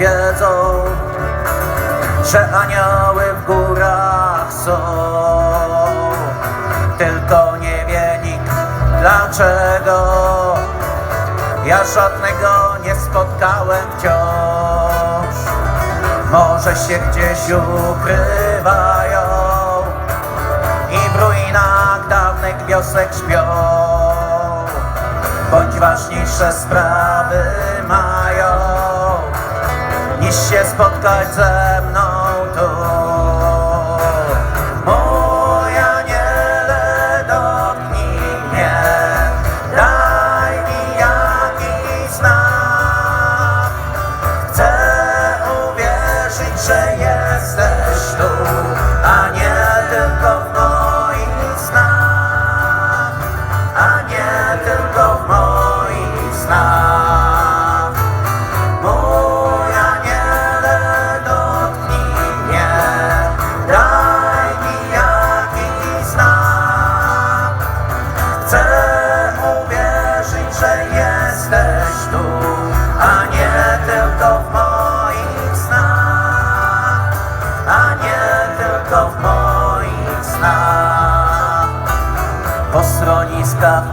Wiedzą, że anioły w górach są. Tylko nie wie nikt dlaczego. Ja żadnego nie spotkałem wciąż. Może się gdzieś ukrywają i w ruinach dawnych wiosek śpią. Bądź ważniejsze sprawy mają niż się spotkać ze mną tu.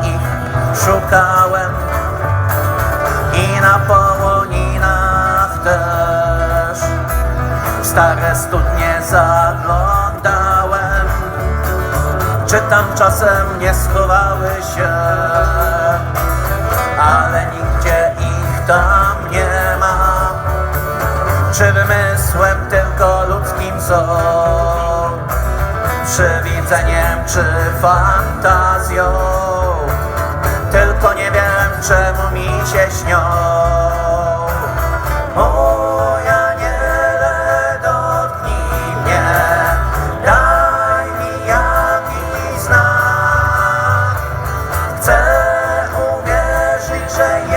Ich szukałem i na połoninach też. W stare studnie zaglądałem, czy tam czasem nie schowały się, ale nigdzie ich tam nie ma. Czy wymysłem tylko ludzkim są? Przywidzeniem czy fantazją? Się śnią. Moja niele dotknij mnie, daj mi jakiś znak. Chcę uwierzyć, że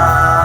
Oh.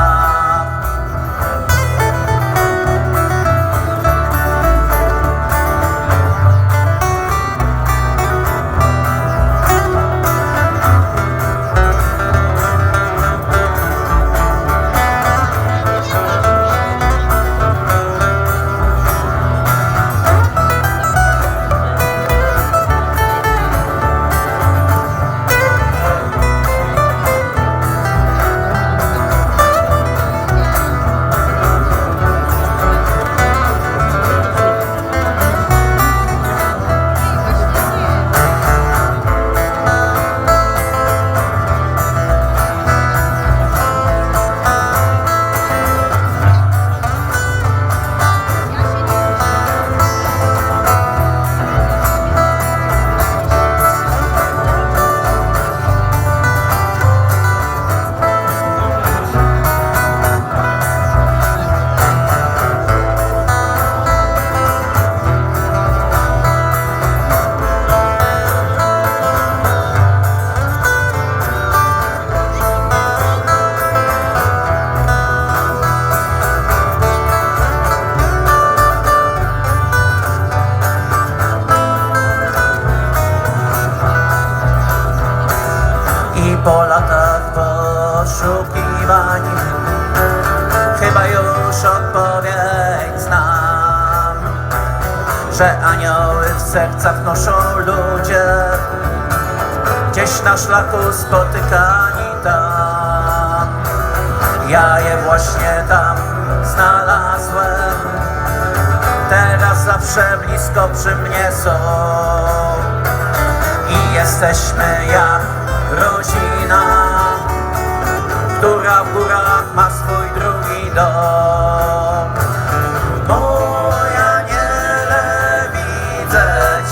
Po latach poszukiwań. Chyba już odpowiedź znam Że anioły w sercach noszą ludzie. Gdzieś na szlaku spotykani tam. Ja je właśnie tam znalazłem. Teraz zawsze blisko przy mnie są. I jesteśmy jak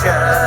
Yeah.